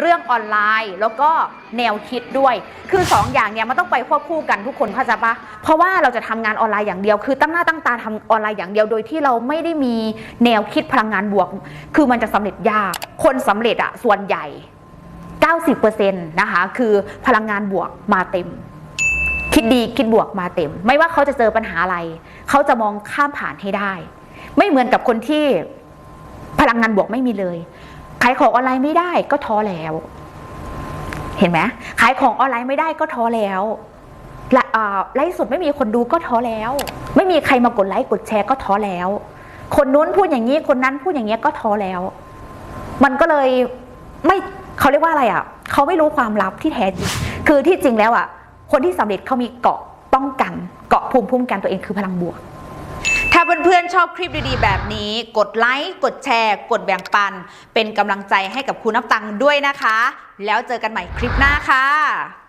เรื่องออนไลน์ แล้วก็แนวคิดด้วย คือ2อย่างเนี่ยมันต้องไปควบคู่กันทุกคนเข้าใจปะเพราะว่าเราจะทำงานออนไลน์อย่างเดียว คือตั้งหน้าตั้งตาทำออนไลน์อย่างเดียว โดยที่เราไม่ได้มีแนวคิดพลังงานบวก คือมันจะสำเร็จยาก คนสำเร็จอะส่วนใหญ่ 90%นะคะคือพลังงานบวกมาเต็มคิดดีคิดบวกมาเต็ม ไม่ว่าเขาจะเจอปัญหาอะไร เขาจะมองข้ามผ่านให้ได้ ไม่เหมือนกับคนที่พลังงานบวกไม่มีเลย ขายของออนไลน์ไม่ได้ก็ท้อแล้ว เห็นไหมขายของออนไลน์ไม่ได้ก็ท้อแล้วละไลฟ์สดไม่มีคนดูก็ท้อแล้ว ไม่มีใครมากดไลค์กดแชร์ก็ท้อแล้ว คนนู้นพูดอย่างนี้คนนั้นพูดอย่างเงี้ก็ท้อแล้ว มันก็เลยไม่เขาเรียกว่าอะไรอะเขาไม่รู้ความลับที่แท้จริงคือที่จริงแล้วอะคนที่สำเร็จเขามีเกาะป้องกัน เกาะภูมิคุ้มกันตัวเองคือพลังบวก เพื่อนๆชอบคลิปดีๆ แบบนี้ กดไลค์ กดแชร์ กดแบ่งปัน เป็นกำลังใจให้กับคุณนับตังค์ด้วยนะคะ แล้วเจอกันใหม่คลิปหน้าค่ะ